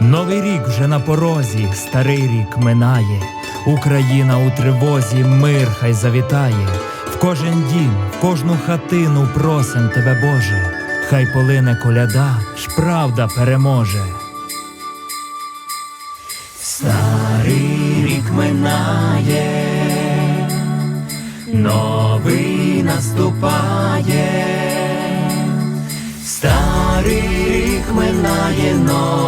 Новий рік вже на порозі, старий рік минає. Україна у тривозі, мир хай завітає. В кожен дім, в кожну хатину просим тебе, Боже. Хай полине коляда, ж правда переможе. Старий рік минає, новий наступає. Старий рік минає, новий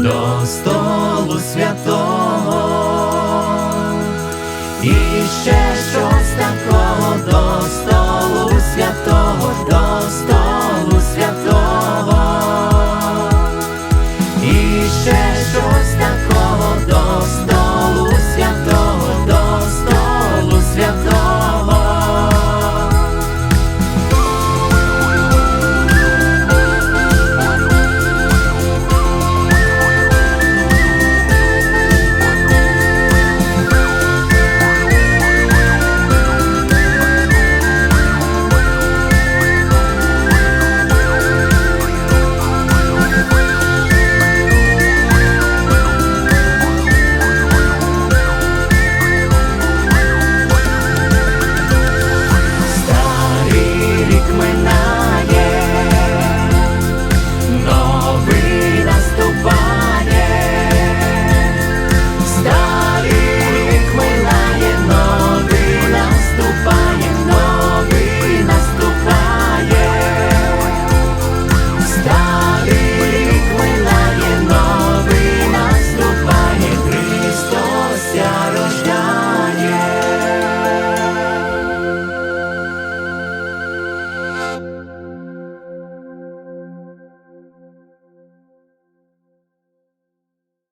до столу святого. when I